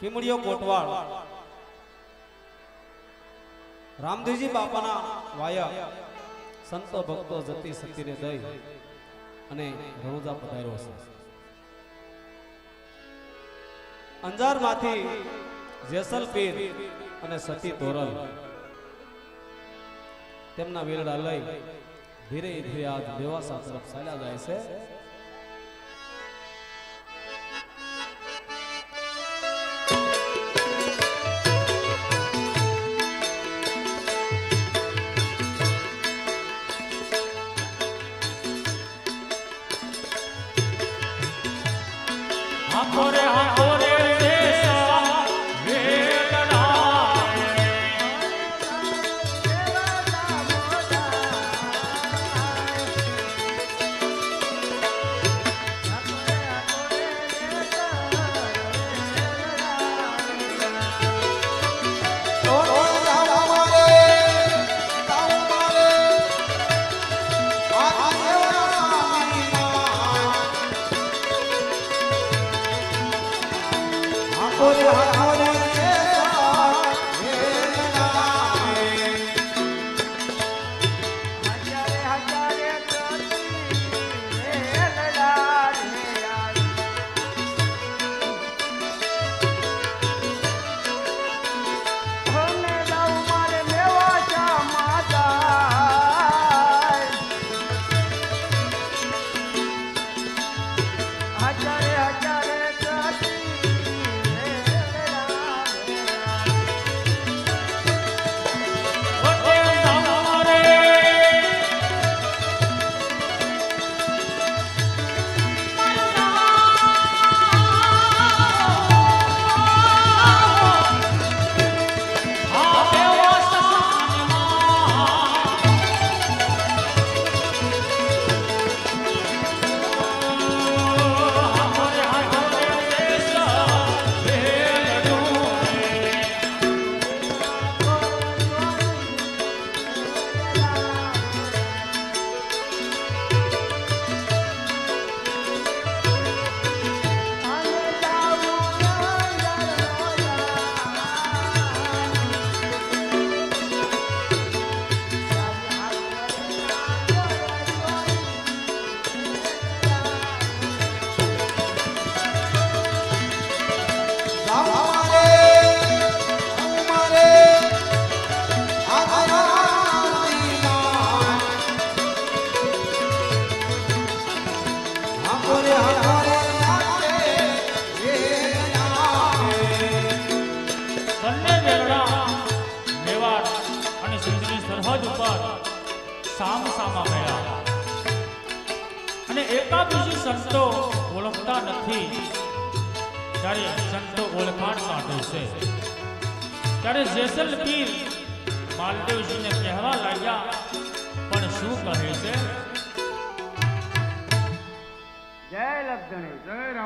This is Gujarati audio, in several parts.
કિમડીઓ કોટવાળ. રામદેવજી બાપાના વાયા સંતો ભક્તો જતી સતીને દઈ અને રણુજા પધાર્યો છે. અંજારમાંથી જેસલપીર અને સતી તોરલ તેમના વેરડા લઈ ધીરે ધીરે આજ દેવાસા તરફ ચાલ્યા જાય છે.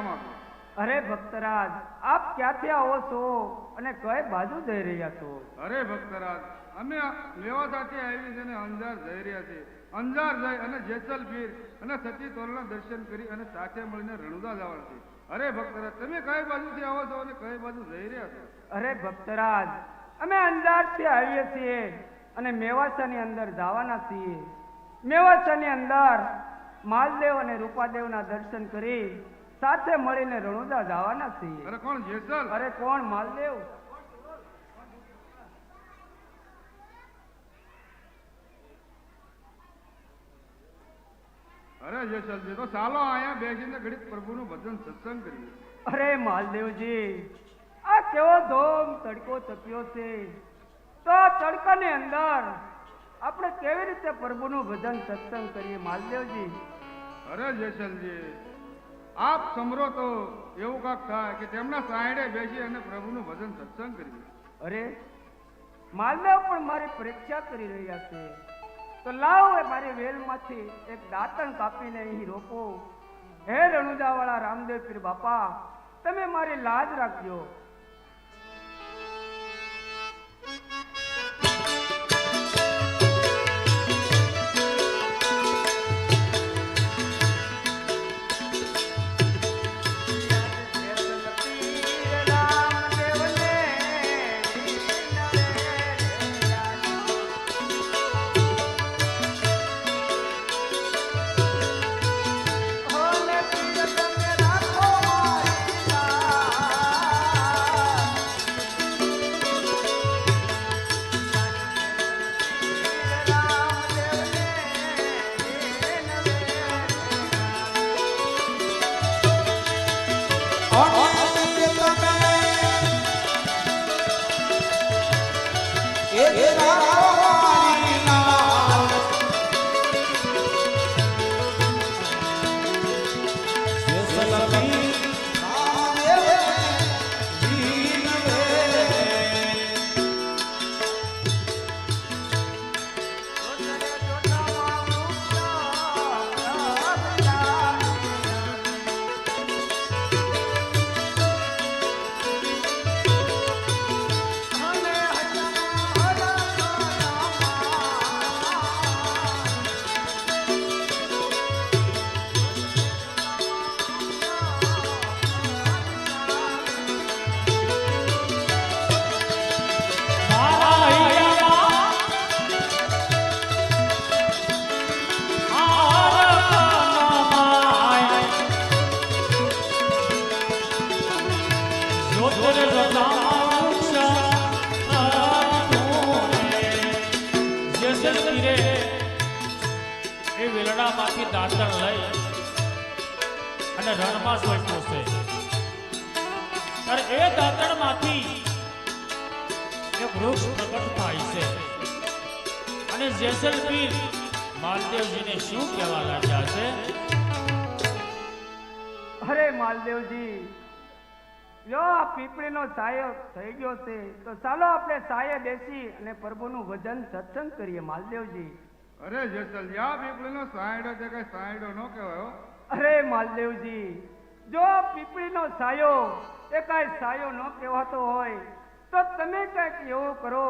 જય અરે ભક્તરાજ આપ ક્યાંથી આવો છો અને કઈ બાજુ જઈ રહ્યા છો? અરે ભક્તરાજ અમે લેવા સાથે આવી અને અંજાર જઈ રહ્યા છીએ. અંજાર જઈ અને જેસલપીર અને સતી તોરણના દર્શન કરી અને સાથે મળીને રણુદા જવાનું છે. અરે ભક્તરાજ તમે કઈ બાજુથી આવો છો અને કઈ બાજુ જઈ રહ્યા છો? અરે ભક્તરાજ અમે અંજારથી આવીએ છીએ અને મેવાસાની અંદર જવાના છીએ. મેવાસાની અંદર માલદેવ અને રૂપાદેવના દર્શન કરી સાથે મળીને રણુદા જવાના છીએ. અરે કોણ? જેસલ? અરે કોણ? માલદેવ અરે જેસલજી તો ચાલો અહીંયા બેસીને ઘડીક પ્રભુનું ભજન સત્સંગ કરીએ. અરે માલદેવજી આ કેવો ધોમ તડકો તપ્યો છે. તો આ તડકાની અંદર આપણે કેવી રીતે પ્રભુનું ભજન સત્સંગ કરીએ માલદેવજી અરે જેસલજી આપ સમરો તો એવું કાંક થાય કે તેમના સાયડે બેસી અને પ્રભુનું ભજન સત્સંગ કરીએ. અરે માલદેવ પણ મારી પરીક્ષા કરી રહ્યા છે. તો લાવ એ મારી વેલમાંથી એક દાંતણ કાપીને અહીં રોકો હે રણુદાવાળા રામદેવ પીર બાપા, તમે મારી લાજ રાખજો. અને જેસલપીર માલદેવજીને શું કહેવાના લાગ્યા છે? અરે માલદેવજી જો આ પીપળીનો સાયો થઈ ગયો છે. તો ચાલો આપણે સાયે બેસી અને પ્રભુનું વજન સત્સંગ કરીએ માલદેવજી. અરે જેસલ આ પીપળીનો સાયડો છે કઈ સાયડો ન કહેવાય અરે માલદેવજી જો આ પીપળીનો સાયો એ કાંઈ સાયો ન કહેવાતો હોય તો તમે કંઈક એવું કરો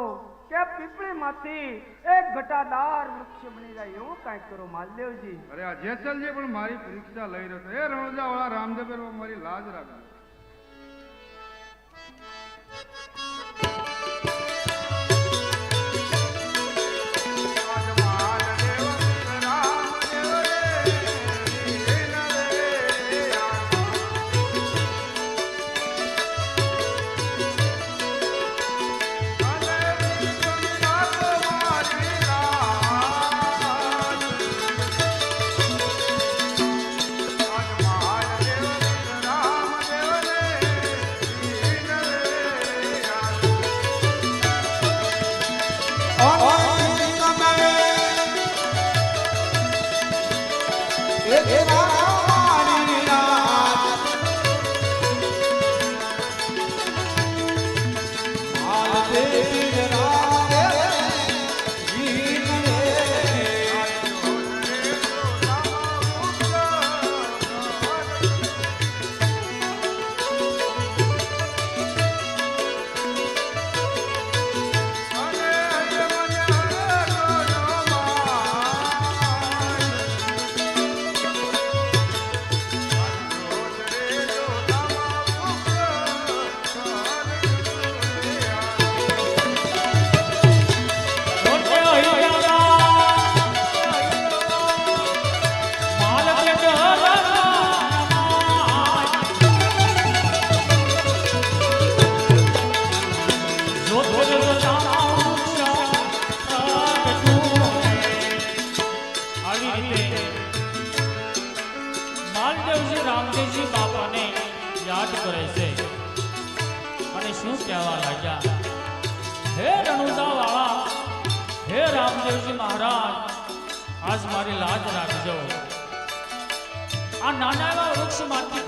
કે પીપળીમાંથી એક ઘટાદાર વૃક્ષ બની જાય એવું કાંઈક કરો માલદેવજી અરે આ જેસલજી પણ મારી પરીક્ષા લઈ રહ્યો છે. એ રણુજા વાળા રામદેવ મારી લાજ રાખજો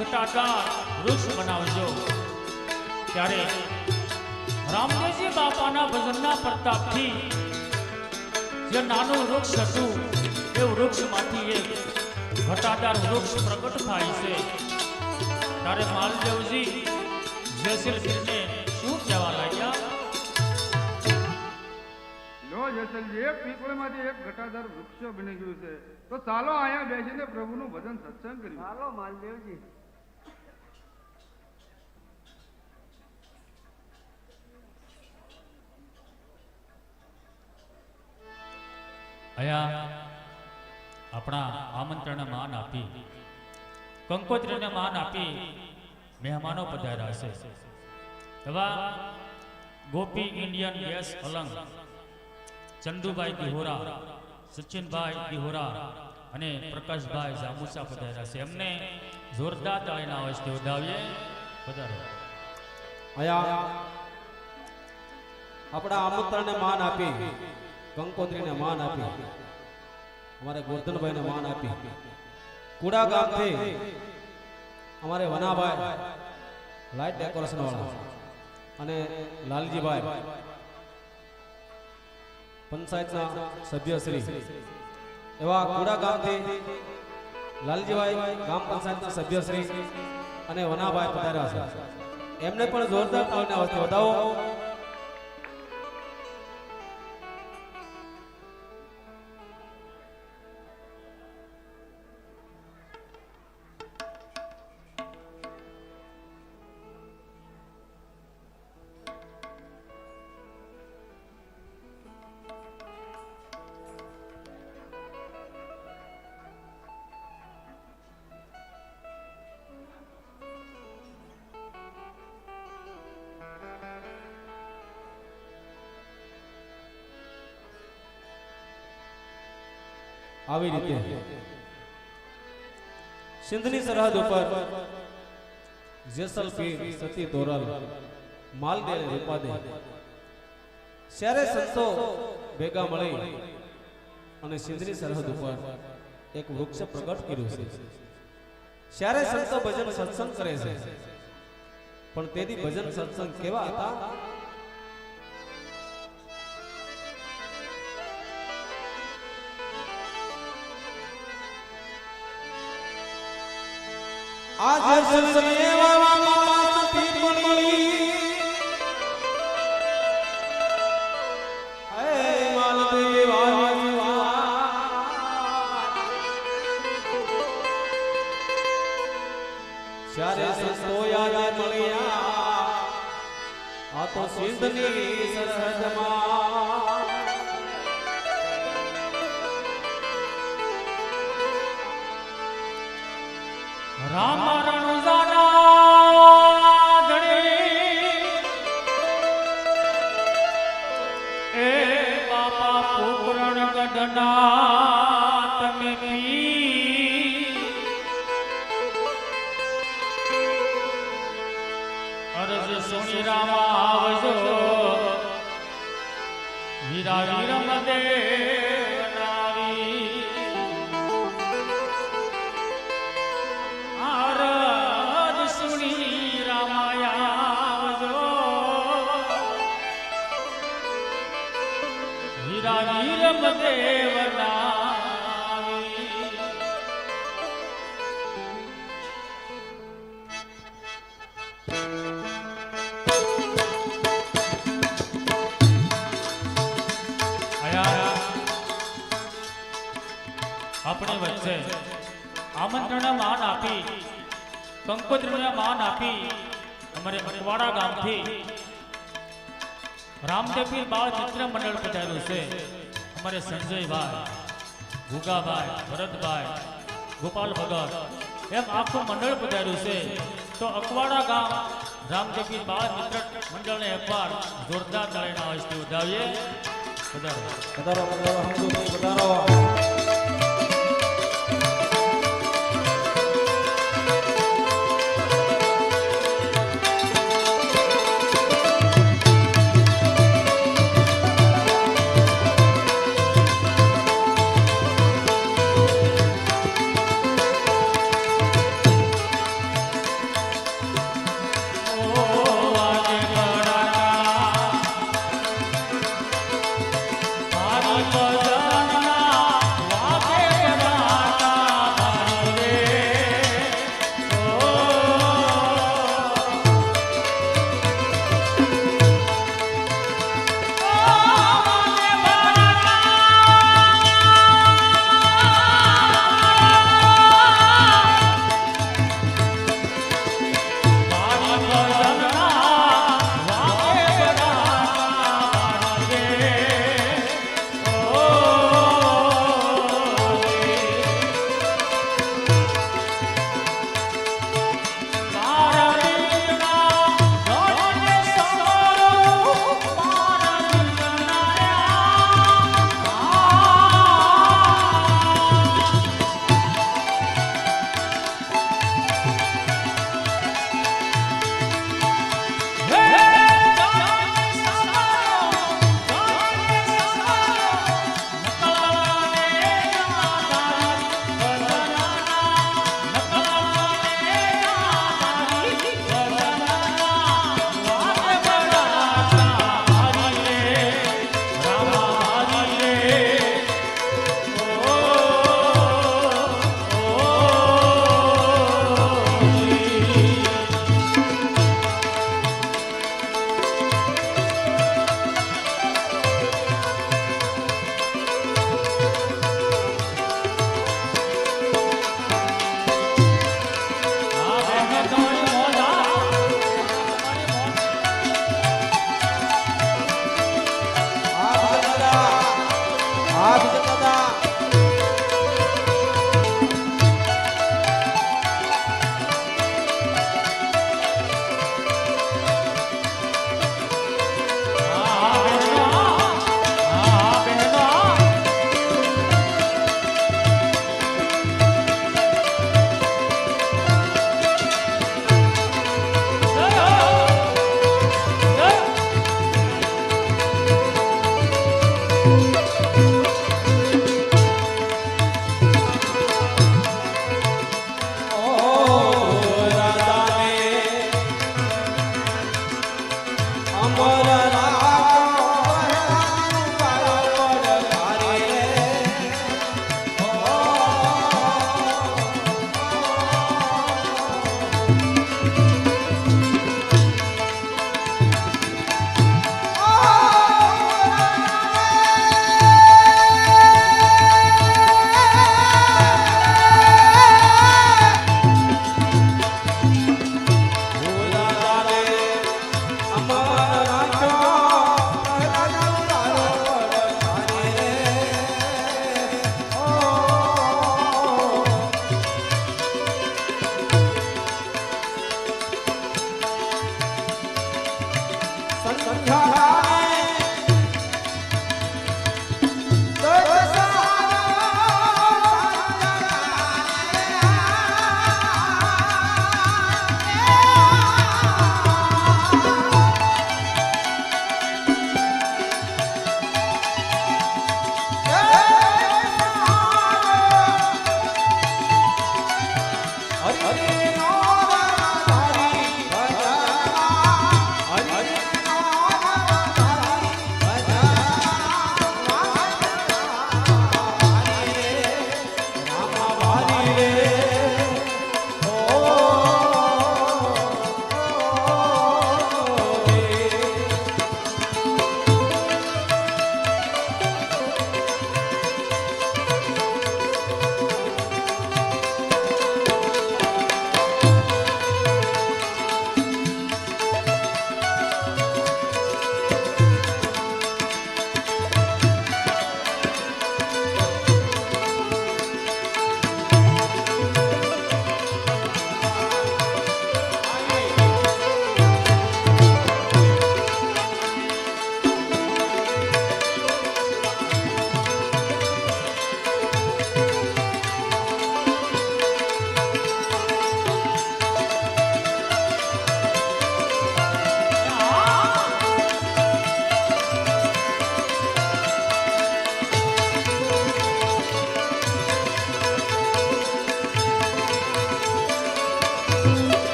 ઘટાદાર વૃક્ષ બનાવજો. ત્યારે રામદેવજી બાપાના ભજનના પ્રતાપથી જે નાનું વૃક્ષ હતું એ વૃક્ષમાંથી એક ઘટાદાર વૃક્ષ પ્રગટ થાય છે. ત્યારે માલદેવજી જયસિંહને શું કહેવા લાગ્યા? લો જેસલજી એક પીપળીમાંથી એક ઘટાદાર વૃક્ષ બની ગયું છે. તો ચાલો અહીંયા બેસીને પ્રભુનું ભજન સત્સંગ કર્યું ચાલો માલદેવજી અહીંયા આપણા આમંત્રણને માન આપી, કંકોત્રીને માન આપી મહેમાનો પધાર્યા છે. એવા ગોપી ઇન્ડિયન ગેસ અલંગ ચંદુભાઈ દિહોરા સચિનભાઈ દિહોરા અને પ્રકાશભાઈ જામુસા પધાર્યા છે. એમને જોરદાર તાળીના અવાજથી વધાવીએ પધારો અહીંયા આપણા આમંત્રણને માન આપી. કંકોત્રીને માન આપી. અમારે ગોરધનભાઈને માન આપી. કુડા ગામથી અમારે વનાભાઈ લાઇટ ડેકોરેશન વાળા. અને લાલજીભાઈ પંચાયતના સભ્યશ્રી. એવા કુડા ગામથી લાલજીભાઈ ગામ પંચાયતના સભ્યશ્રી અને વનાભાઈ પધાર્યા છે. એમને પણ જોરદાર તાળીના અવાજથી વધાવો. આવી રીતે. સિંધની સરહદ ઉપર જેસલપીર સતી તોરલ માલદે રૂપાદે. ત્યારે સંતો ભેગા મળી અને સિંધની સરહદ ઉપર એક વૃક્ષ પ્રગટ કર્યું છે. ત્યારે સંતો ભજન સત્સંગ કરે છે. પણ તેથી ભજન સત્સંગ કેવા હતા? આજ સસરેવા માસતી Shri Rama. વચ્ચે આમંત્રણના માન આપી કંકોત્રીને માન આપી અમારે અટવાડા ગામથી રામદેવપીર બાળ ચિત્ર મંડળ પધાર્યું છે. અમારે સંજયભાઈ, ભૂગાભાઈ, ભરતભાઈ, ગોપાલ ભગત એમ આખું મંડળ પધાર્યું છે. તો અકવાડા ગામ રામદેવપીર બાળ મિત્ર મંડળને એકવાર જોરદાર તાળીના અવાજથી ઉઠાવીએ વધારો. વધારો પધારો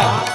아.